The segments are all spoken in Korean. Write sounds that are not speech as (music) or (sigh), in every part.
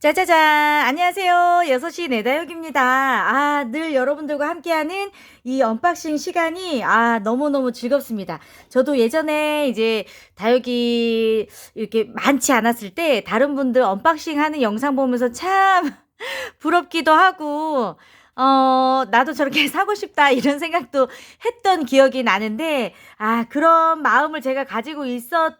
짜자잔! 안녕하세요. 6시 내다육입니다. 아, 늘 여러분들과 함께하는 이 언박싱 시간이, 아, 너무너무 즐겁습니다. 저도 예전에 이제 다육이 이렇게 많지 않았을 때 다른 분들 언박싱 하는 영상 보면서 참 (laughs) 부럽기도 하고, 어, 나도 저렇게 (laughs) 사고 싶다, 이런 생각도 했던 기억이 나는데, 아, 그런 마음을 제가 가지고 있었,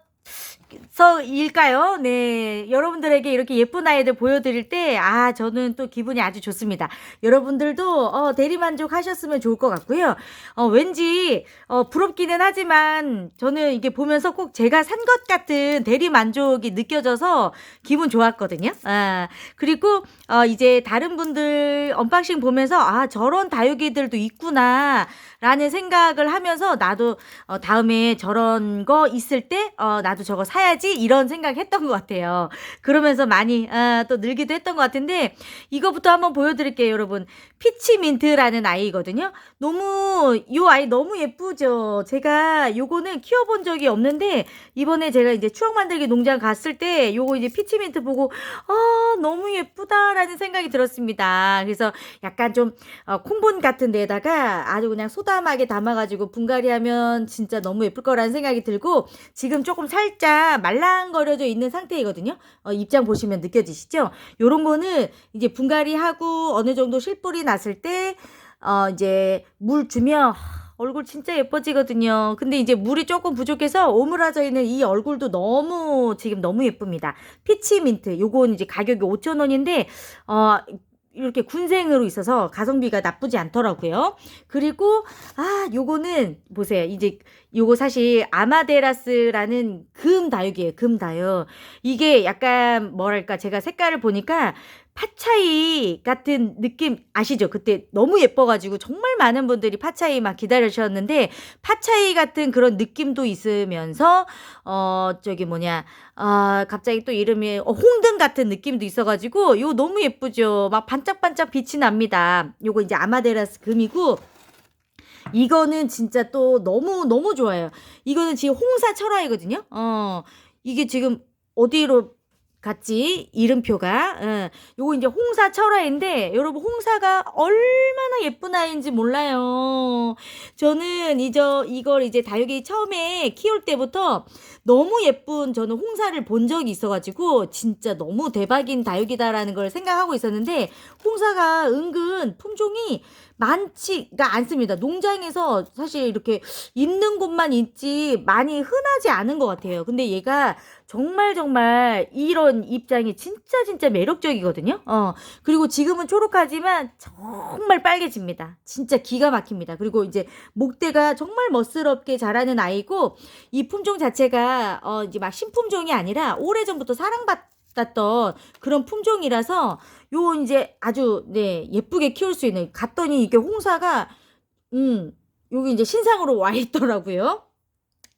서일까요? 네. 여러분들에게 이렇게 예쁜 아이들 보여드릴 때, 아, 저는 또 기분이 아주 좋습니다. 여러분들도, 어, 대리만족 하셨으면 좋을 것 같고요. 어, 왠지, 어, 부럽기는 하지만, 저는 이게 보면서 꼭 제가 산 것 같은 대리만족이 느껴져서 기분 좋았거든요. 아, 그리고, 어, 이제 다른 분들 언박싱 보면서, 아, 저런 다육이들도 있구나, 라는 생각을 하면서, 나도, 어, 다음에 저런 거 있을 때, 어, 나도 저거 사 야지 이런 생각 했던 것 같아요. 그러면서 많이 아, 또 늘기도 했던 것 같은데 이거부터 한번 보여드릴게요, 여러분. 피치 민트라는 아이거든요. 너무 이 아이 너무 예쁘죠. 제가 요거는 키워본 적이 없는데 이번에 제가 이제 추억 만들기 농장 갔을 때 요거 이제 피치 민트 보고 아 너무 예쁘다라는 생각이 들었습니다. 그래서 약간 좀 어, 콩분 같은 데다가 아주 그냥 소담하게 담아가지고 분갈이 하면 진짜 너무 예쁠 거라는 생각이 들고 지금 조금 살짝 말랑거려져 있는 상태이거든요. 어, 입장 보시면 느껴지시죠? 요런 거는 이제 분갈이 하고 어느 정도 실뿌리 났을 때 어, 이제 물 주면 얼굴 진짜 예뻐지거든요. 근데 이제 물이 조금 부족해서 오므라져 있는 이 얼굴도 너무 지금 너무 예쁩니다. 피치 민트 요건 이제 가격이 5,000원인데 어 이렇게 군생으로 있어서 가성비가 나쁘지 않더라고요. 그리고 아 요거는 보세요. 이제 요거 사실 아마데라스라는 금 다육이에요. 금 다육. 이게 약간 뭐랄까 제가 색깔을 보니까 파차이 같은 느낌 아시죠? 그때 너무 예뻐가지고 정말 많은 분들이 파차이 막 기다리셨는데 파차이 같은 그런 느낌도 있으면서 어 저기 뭐냐 아 갑자기 또 이름이 어, 홍등 같은 느낌도 있어가지고 이거 너무 예쁘죠? 막 반짝반짝 빛이 납니다. 요거 이제 아마데라스 금이고 이거는 진짜 또 너무 너무 좋아요. 이거는 지금 홍사 철화이거든요. 어 이게 지금 어디로 같지 이름표가 예. 요거 이제 홍사 철화인데 여러분 홍사가 얼마나 예쁜 아이인지 몰라요. 저는 이저 이걸 이제 다육이 처음에 키울 때부터 너무 예쁜 저는 홍사를 본 적이 있어가지고 진짜 너무 대박인 다육이다라는 걸 생각하고 있었는데 홍사가 은근 품종이 많지가 않습니다. 농장에서 사실 이렇게 있는 곳만 있지 많이 흔하지 않은 것 같아요. 근데 얘가 정말 정말 이런 입장이 진짜 진짜 매력적이거든요. 어. 그리고 지금은 초록하지만 정말 빨개집니다. 진짜 기가 막힙니다. 그리고 이제 목대가 정말 멋스럽게 자라는 아이고 이 품종 자체가 어 이제 막 신품종이 아니라 오래전부터 사랑받 던 그런 품종이라서 요 이제 아주 네 예쁘게 키울 수 있는 갔더니 이게 홍사가 음 여기 이제 신상으로 와 있더라고요.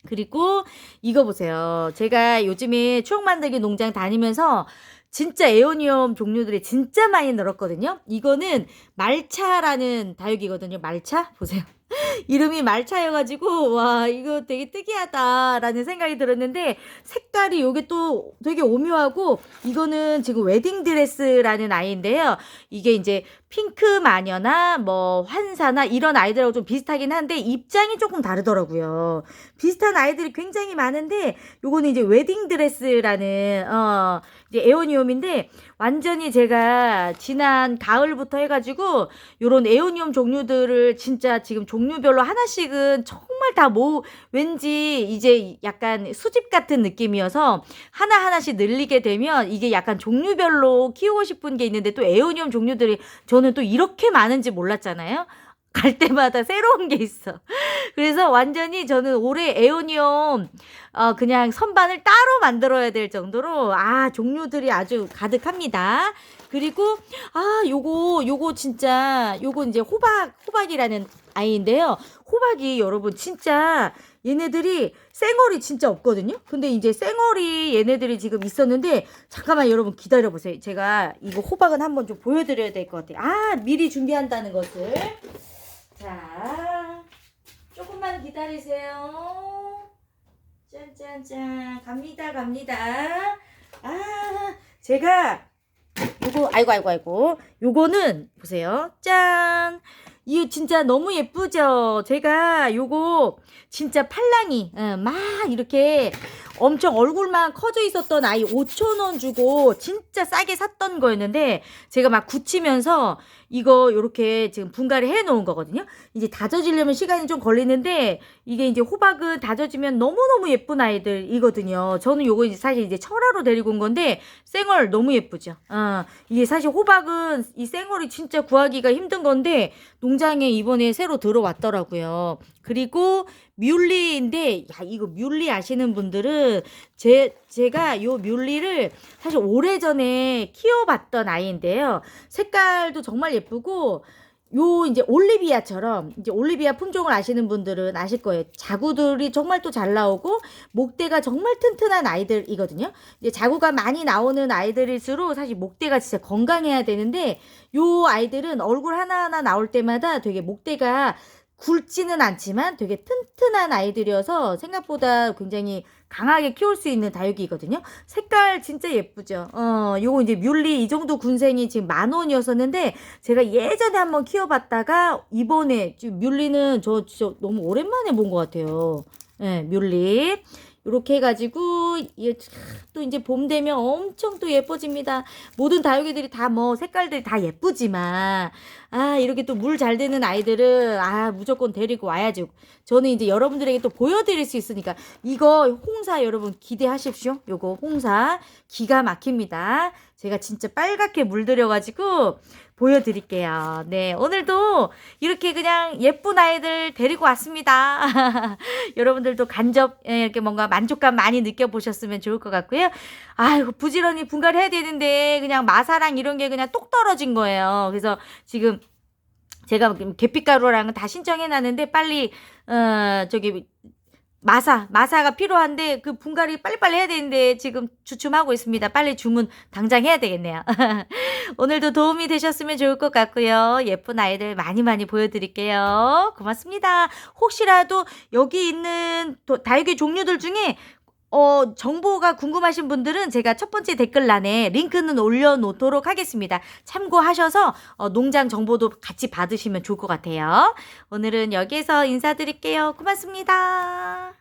그리고 이거 보세요. 제가 요즘에 추억 만들기 농장 다니면서 진짜 에오니엄 종류들이 진짜 많이 늘었거든요. 이거는 말차라는 다육이거든요. 말차 보세요. (laughs) 이름이 말차여가지고 와 이거 되게 특이하다라는 생각이 들었는데 색깔이 요게 또 되게 오묘하고 이거는 지금 웨딩 드레스라는 아이인데요. 이게 이제 핑크 마녀나 뭐 환사나 이런 아이들하고 좀 비슷하긴 한데 입장이 조금 다르더라고요. 비슷한 아이들이 굉장히 많은데 요거는 이제 웨딩 드레스라는 어 이제 에오니움인데 완전히 제가 지난 가을부터 해가지고 요런 에오니움 종류들을 진짜 지금 종류별로 하나씩은 정말 다 뭐 왠지 이제 약간 수집 같은 느낌이어서 하나하나씩 늘리게 되면 이게 약간 종류별로 키우고 싶은 게 있는데 또 에오니움 종류들이 저는 또 이렇게 많은지 몰랐잖아요. (laughs) 갈 때마다 새로운 게 있어. 그래서 완전히 저는 올해 에오니엄 어 그냥 선반을 따로 만들어야 될 정도로 아 종류들이 아주 가득합니다. 그리고 아 요거 요거 진짜 요거 이제 호박 호박이라는 아이인데요. 호박이 여러분 진짜 얘네들이 쌩얼이 진짜 없거든요. 근데 이제 쌩얼이 얘네들이 지금 있었는데 잠깐만 여러분 기다려 보세요. 제가 이거 호박은 한번 좀 보여 드려야 될 것 같아요. 아 미리 준비한다는 것을. 자, 조금만 기다리세요. 짠짠짠. 갑니다, 갑니다. 아, 제가 요거 아이고 아이고 아이고. 요거는 보세요. 짠! 이거 진짜 너무 예쁘죠? 제가 요거 진짜 팔랑이 어, 막 이렇게 엄청 얼굴만 커져 있었던 아이 5천원 주고 진짜 싸게 샀던 거였는데 제가 막 굳히면서 이거 요렇게 지금 분갈이 해 놓은 거거든요. 이제 다져지려면 시간이 좀 걸리는데 이게 이제 호박은 다져지면 너무너무 예쁜 아이들이거든요. 저는 요거 이제 사실 이제 철화로 데리고 온 건데 생얼 너무 예쁘죠. 어, 이게 사실 호박은 이 생얼이 진짜 구하기가 힘든 건데 농장에 이번에 새로 들어왔더라고요. 그리고 뮬리인데 야 이거 뮬리 아시는 분들은 제 제가 요 뮬리를 사실 오래전에 키워봤던 아이인데요. 색깔도 정말 예쁘고 요 이제 올리비아처럼 이제 올리비아 품종을 아시는 분들은 아실 거예요. 자구들이 정말 또 잘 나오고 목대가 정말 튼튼한 아이들이거든요. 이제 자구가 많이 나오는 아이들일수록 사실 목대가 진짜 건강해야 되는데 요 아이들은 얼굴 하나하나 나올 때마다 되게 목대가 굵지는 않지만 되게 튼튼한 아이들이어서 생각보다 굉장히 강하게 키울 수 있는 다육이거든요. 색깔 진짜 예쁘죠. 어, 요거 이제 뮬리 이 정도 군생이 지금 만 원이었었는데 제가 예전에 한번 키워봤다가 이번에 뮬리는 저 진짜 너무 오랜만에 본 것 같아요. 예, 뮬리. 이렇게 해가지고 또 이제 봄 되면 엄청 또 예뻐집니다. 모든 다육이들이 다 뭐 색깔들이 다 예쁘지만 아 이렇게 또 물 잘 되는 아이들은 아 무조건 데리고 와야죠. 저는 이제 여러분들에게 또 보여드릴 수 있으니까 이거 홍사 여러분 기대하십시오. 요거 홍사 기가 막힙니다. 제가 진짜 빨갛게 물들여가지고 보여드릴게요. 네, 오늘도 이렇게 그냥 예쁜 아이들 데리고 왔습니다. (laughs) 여러분들도 간접 예, 이렇게 뭔가 만족감 많이 느껴보셨으면 좋을 것 같고요. 아이고, 부지런히 분갈해야 되는데 그냥 마사랑 이런 게 그냥 똑 떨어진 거예요. 그래서 지금 제가 계피가루랑은 다 신청해놨는데 빨리 어 저기 마사 마사가 필요한데 그 분갈이 빨리빨리 해야 되는데 지금 주춤하고 있습니다. 빨리 주문 당장 해야 되겠네요. (laughs) 오늘도 도움이 되셨으면 좋을 것 같고요. 예쁜 아이들 많이 많이 보여드릴게요. 고맙습니다. 혹시라도 여기 있는 도- 다육이 종류들 중에 어, 정보가 궁금하신 분들은 제가 첫 번째 댓글란에 링크는 올려놓도록 하겠습니다. 참고하셔서 어, 농장 정보도 같이 받으시면 좋을 것 같아요. 오늘은 여기에서 인사드릴게요. 고맙습니다.